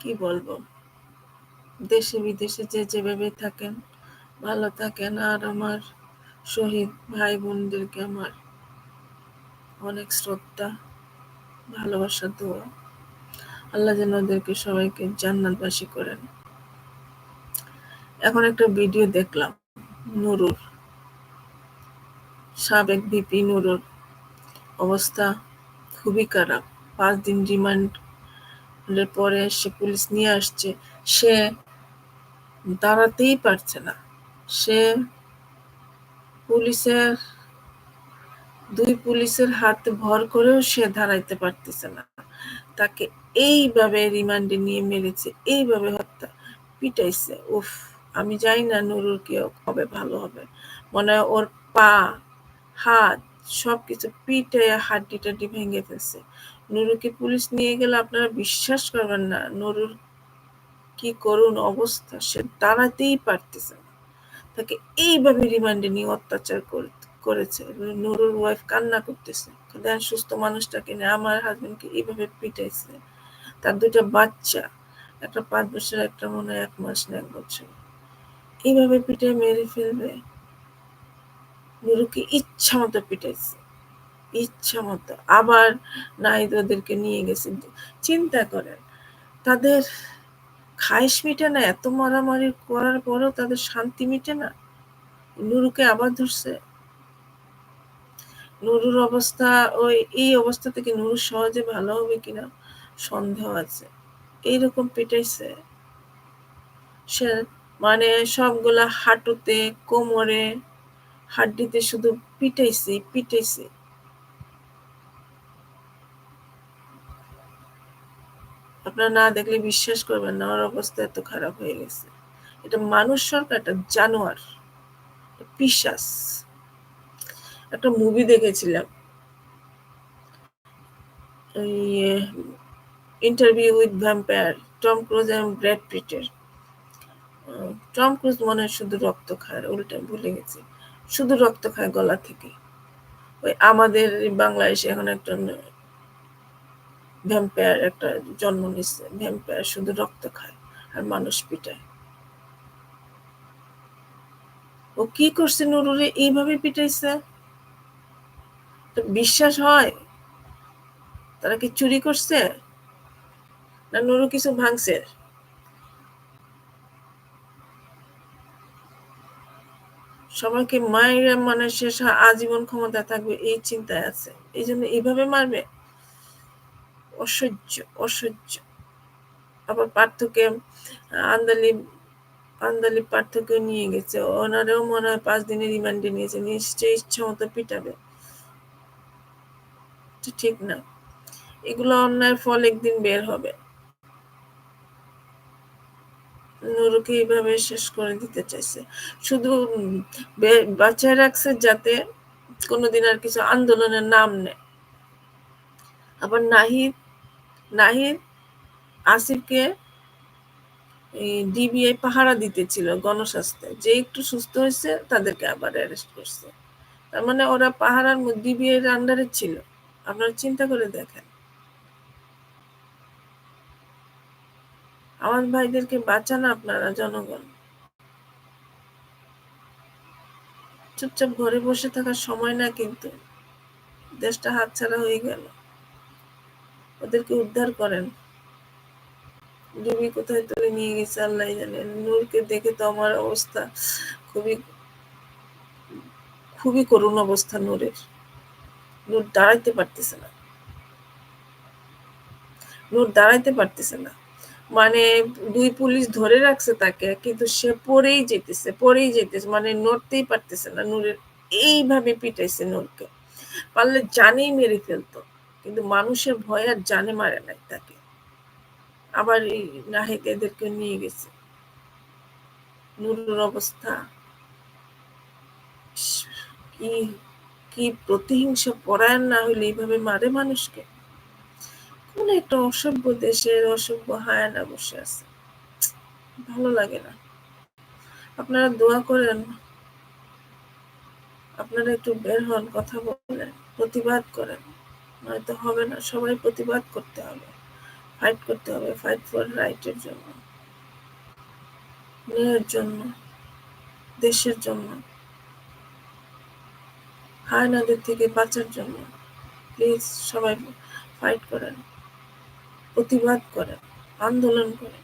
কি বলব? দেশে বিদেশে যে যেভাবে থাকেন, ভালো থাকেন। আর আমার শহীদ ভাই বোনদেরকে আমার অনেক শ্রদ্ধা, ভালোবাসা, দোয়া। আল্লাহ যেন ওদেরকে সবাইকে জান্নাতবাসী করেন। এখন একটা ভিডিও দেখলাম, নুরুর। সাবেক বিপি নুরুর অবস্থা খুবই খারাপ। পাঁচ দিন রিমান্ডের পরে সে পুলিশ নিয়ে আসছে। সে দাঁড়াতেই পারছে না। সে পুলিশের, দুই পুলিশের হাতে ভর করেও সে দাঁড়াইতে পারতেছে না। তাকে এইভাবে রিমান্ডে নিয়ে মেরেছে, এইভাবে হত্যা পিটাইছে। উফ, আমি জানি না নুরুর কে কবে ভালো হবে। মনে হয় ওর পা, হাত সবকিছু পিঠে হাড্ডি টাড্ডি ভেঙে ফেলছে। নুরুকে পুলিশ নিয়ে গেলে আপনারা বিশ্বাস করবেন না, নুরুর কি করুন অবস্থা, সে দাঁড়াতেই পারতেছে না। তাকে এইভাবে রিমান্ডে নিয়ে অত্যাচার করেছে। নুরুর ওয়াইফ কান্না করতেছে। দেন সুস্থ মানুষটাকে নিয়ে আমার হাজবেন্ডকে এইভাবে পিটাইছে। তার দুটা বাচ্চা, একটা পাঁচ বছর, একটা মনে এক মাস না এক বছর। এইভাবে পিটে মেরে ফেলবে। নুরুকে ইচ্ছা মতো পিটাইছে, ইচ্ছা মতো। আবার নাইদ ওদেরকে নিয়ে গেছে। চিন্তা করেন, তাদের খাইশ মিটে না, এত মারামারি করার পরেও তাদের শান্তি মিটে না? নুরুকে আবার ধরছে? নুরুর অবস্থা, ওই, এই অবস্থা থেকে নুরু সহজে ভালো হবে কিনা সন্দেহ আছে। এইরকম পিটাইছে। সে মানে সবগুলা হাঁটুতে, কোমরে হাড্ডিতে শুধু পিটাইছি পিটাইছি। আপনারা না দেখলে বিশ্বাস করবেন না ওর অবস্থা এত খারাপ হয়ে গেছে। এটা মানুষ সরকার একটা জানোয়ার পিসাস একটা মুভি দেখেছিলাম। Interview with vampire Tom Cruise এবং ব্র্যাড পিটের টম ক্রুজ মনে হয় শুধু রক্ত খায় উল্টা ভুলে গেছি। শুধু রক্ত খায় গলা থেকে ওই আমাদের বাংলাদেশে এখন একটা ভ্যাম্পায়ার একটা জন্ম নিচ্ছে ভ্যাম্পায়ার শুধু রক্ত খায় আর মানুষ পিটায়। ও কি করছে নুরুরে? এইভাবে পিটাইছে? বিশ্বাস হয়? তারা কি চুরি করছে? না নুরু কিছু ভাঙছে? সবাইকে মায়ের মানে শেষ আজীবন ক্ষমতা থাকবে এই চিন্তায় আছে। এই জন্য এইভাবে মারবে? অসহ্য অসহ্য। আবার পার্থকে, আন্দালি আন্দালি পার্থক্য নিয়ে গেছে। ওনারেও মনে হয় পাঁচ দিনের রিমান্ডে নিয়েছে। নিশ্চয়ই ইচ্ছা মতো পিটাবে। ঠিক না। এগুলো অন্যায়ের ফল একদিন বের হবে। নুরুকে এইভাবে শেষ করে দিতে চাইছে। শুধু বাঁচায় রাখছে যাতে কোনোদিন আর কিছু আন্দোলনের নাম নেয়। আবার নাহিদ নাহিদ আসিফকে ডিবিআই পাহারা দিতেছিল গণস্বাস্থ্যে। যে একটু সুস্থ হয়েছে, তাদেরকে আবার অ্যারেস্ট করছে। তার মানে ওরা পাহারার ডিবিআই আন্ডারে ছিল। আপনারা চিন্তা করে দেখেন। আমার ভাইদেরকে বাঁচান আপনারা জনগণ। চুপচাপ ঘরে বসে থাকার সময় না কিন্তু দেশটা হাতছাড়া হয়ে গেল। ওদেরকে উদ্ধার করেন। ডুবি কোথায় তুলে নিয়ে গেছে আল্লাহ জানেন নূরকে দেখে তো আমার অবস্থা খুবই খুবই করুণ অবস্থা নূরের। নূর দাঁড়াইতে পারতেছে না। নূর দাঁড়াইতে পারতেছে না। মানে দুই পুলিশ ধরে রাখছে তাকে, কিন্তু সে পরেই যেতেছে পরেই যেতেছে মানে নড়তেই পারতেছে না, নূরের এইভাবে পিটাইছে নূরকে। পারলে জানেই মেরে ফেলতো, কিন্তু মানুষের ভয় আর জানে মারে নাই তাকে। আবার এই নাহিদ এদেরকে নিয়ে গেছে। নুরুর অবস্থা কি কি প্রতিহিংসা, পরায়ণ না হইলে এইভাবে মারে মানুষকে? কোন একটা অসভ্য দেশের অসভ্য হায়ানা বসে আছে। ভালো লাগে না। আপনারা দোয়া করেন, আপনারা একটু বের হন, কথা বলেন, প্রতিবাদ করেন। নয়তো হবে না, সবাই প্রতিবাদ করতে হবে। ফাইট করতে হবে ফাইট ফর রাইটের জন্য মেয়ের জন্য, দেশের জন্য, হায়নাদের থেকে বাঁচার জন্য। প্লিজ সবাই ফাইট করেন। প্রতিবাদ করেন আন্দোলন করেন।